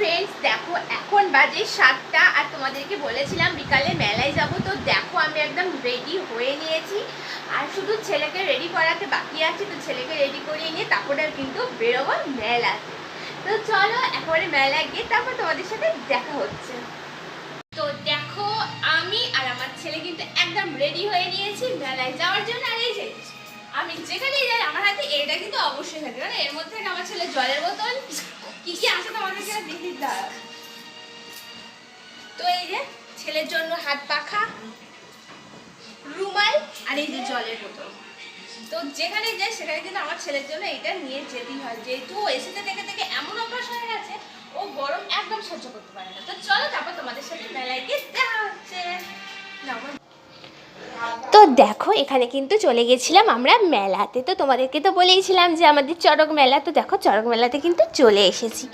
Friends দেখো, এখন বাজে সাতটা আর তোমাদেরকে বলেছিলাম বিকালে মেলায় যাব, তো দেখো আমি একদম রেডি হয়ে নিয়েছি। আর শুধু ছেলেকে রেডি করাতে বাকি আছে, তো ছেলেকে রেডি করিয়ে নিয়ে তারপরে কিন্তু বেরোবো মেলাতে। তো চলো, একেবারে মেলায় গিয়ে তারপর তোমাদের সাথে দেখা হচ্ছে। তো দেখো, আমি আর আমার ছেলে কিন্তু একদম রেডি হয়ে নিয়েছি মেলায় যাওয়ার জন্য। আর এই যে, আমি যেখানেই যাই, আমার হাতে এটা কিন্তু অবশ্যই থাকে। কারণ এর মধ্যে আমার ছেলে জলের তো এই যে ছেলের জন্য হাত পাখা, রুমাল আর এই যে জলের বোতল। তো যেখানে যাই সেখানে কিন্তু আমার ছেলের জন্য এটা নিয়ে যেতেই হয়। যেহেতু ও এসিতে থেকে থেকে এমন অভ্যাস হয়ে গেছে, ও গরম একদম সহ্য করতে পারে না। তো চলো তারপর তোমাদের সাথে মেলায় গিয়ে দেখা তো দেখো, এখানে কিন্তু চলে গেছিলাম আমরা মেলাতে। তো তোমাদেরকে তো বলেইছিলাম যে আমাদের চড়ক মেলা, তো দেখো চড়ক মেলাতে কিন্তু চলে এসেছি।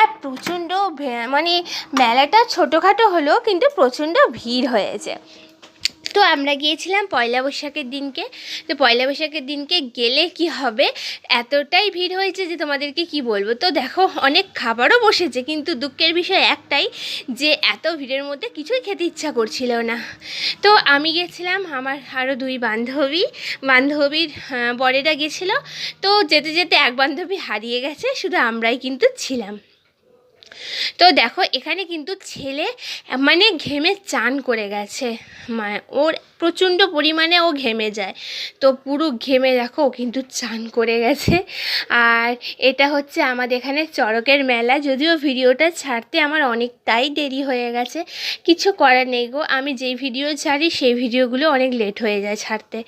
আর প্রচণ্ড মানে মেলাটা ছোটোখাটো হলেও কিন্তু প্রচণ্ড ভিড় হয়েছে। তো আমরা গিয়েছিলাম পয়লা বৈশাখের দিনকে। তো পয়লা বৈশাখের দিনকে গেলে কি হবে? এতটাই ভিড় হয়েছে যে তোমাদেরকে কি বলব? তো দেখো, অনেক খাবারও বসেছে, কিন্তু দুঃখের বিষয় একটাই যে এত ভিড়ের মধ্যে কিছুই খেতে ইচ্ছা করছিল না। তো আমি গেছিলাম, আমার আরও দুই বান্ধবী। বান্ধবীর বরেরা গেছিল। তো যেতে যেতে এক বান্ধবী হারিয়ে গেছে, শুধু আমরাই কিন্তু ছিলাম। তো দেখো, এখানে কিন্তু ছেলে মানে ঘেমে চান করে গেছে। মানে ওর প্রচণ্ড পরিমাণে ও ঘেমে যায়। তো পুরো ঘেমে দেখো, ও কিন্তু চান করে গেছে। আর এটা হচ্ছে আমাদের এখানে চড়কের মেলা। যদিও ভিডিওটা ছাড়তে আমার অনেকটাই দেরি হয়ে গেছে। কিছু করার নেই গো, আমি যে ভিডিও ছাড়ি, সেই ভিডিওগুলো অনেক লেট হয়ে যায় ছাড়তে।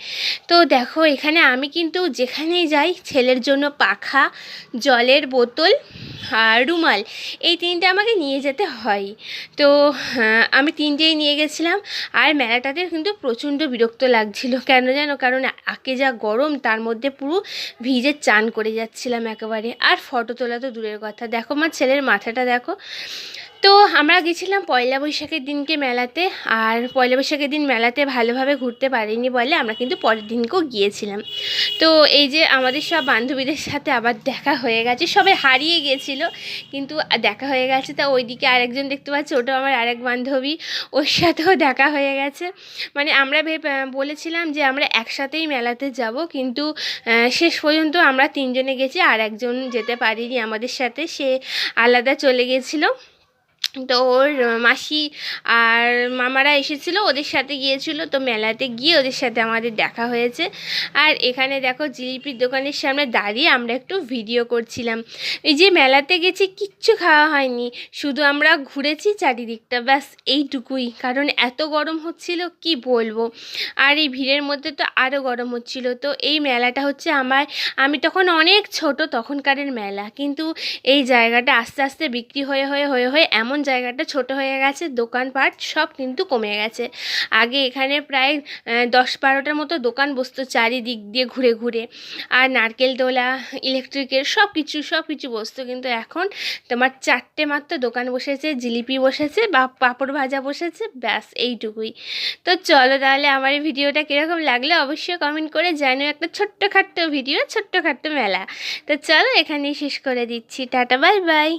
তো দেখো, এখানে আমি কিন্তু যেখানেই যাই, ছেলের জন্য পাখা, জলের বোতল রুমাল এই তিনটে আমাকে নিয়ে যেতে হয়। তো হ্যাঁ, আমি তিনটেই নিয়ে গেছিলাম। আর মেলাটাতে কিন্তু প্রচণ্ড বিরক্ত লাগছিল। কেন জানো? কারণ আকে যা গরম তার মধ্যে পুরো ভিজে চান করে যাচ্ছিলাম একেবারে। আর ফটো তোলা তো দূরের কথা। দেখো আমার ছেলের মাথাটা দেখো। তো আমরা গেছিলাম পয়লা বৈশাখের দিনকে মেলাতে আর পয়লা বৈশাখের দিন মেলাতে ভালোভাবে ঘুরতে পারিনি বলে আমরা কিন্তু পরের দিনকেও গিয়েছিলাম। তো এই যে আমাদের সব বান্ধবীদের সাথে আবার দেখা হয়ে গেছে, সবাই হারিয়ে গিয়েছিল কিন্তু দেখা হয়ে গেছে। তা ওইদিকে আরেকজন দেখতে পাচ্ছি ওটা আমার আরেক বান্ধবী, ওর সাথেও দেখা হয়ে গেছে। মানে আমরা বলেছিলাম যে আমরা একসাথেই মেলাতে যাব কিন্তু শেষ পর্যন্ত আমরা তিনজনে গেছি, আর একজন যেতে পারিনি আমাদের সাথে, সে আলাদা চলে গেছিল। তো ওর মাসি আর মামারা এসেছিল, ওদের সাথে গিয়েছিল। তো মেলাতে গিয়ে ওদের সাথে আমাদের দেখা হয়েছে। আর এখানে দেখো জিলিপির দোকানের সামনে দাঁড়িয়ে আমরা একটু ভিডিও করছিলাম। এই যে মেলাতে গেছি, কিচ্ছু খাওয়া হয়নি। শুধু আমরা ঘুরেছি চারিদিকটা, ব্যাস এইটুকুই। কারণ এত গরম হচ্ছিল, কি বলব? আর এই ভিড়ের মধ্যে তো আরও গরম হচ্ছিল। তো এই মেলাটা হচ্ছে আমার, আমি তখন অনেক ছোট তখনকারের মেলা। কিন্তু এই জায়গাটা আস্তে আস্তে বিক্রি হয়ে হয়ে হয়ে হয়ে এমন জায়গাটা ছোট হয়ে গেছে, দোকানপাট সব কিন্তু কমে গেছে। আগে এখানে প্রায় দশ বারোটার মতো দোকান বসতো চারিদিক দিয়ে ঘুরে ঘুরে। আর নারকেল দোলা ইলেকট্রিকের সব কিছু সব কিছু বসতো। কিন্তু এখন তোমার চারটে মাত্র দোকান বসেছে, জিলিপি বসেছে, বা পাঁপড় ভাজা বসেছে, ব্যাস এইটুকুই। তো চলো তাহলে আমার এই ভিডিওটা কীরকম লাগলে অবশ্যই কমেন্ট করে জানিও একটা ছোট্টখাট্ট ভিডিও, ছোট্টখাট্ট মেলা। তো চলো এখানেই শেষ করে দিচ্ছি। Tata, bye bye.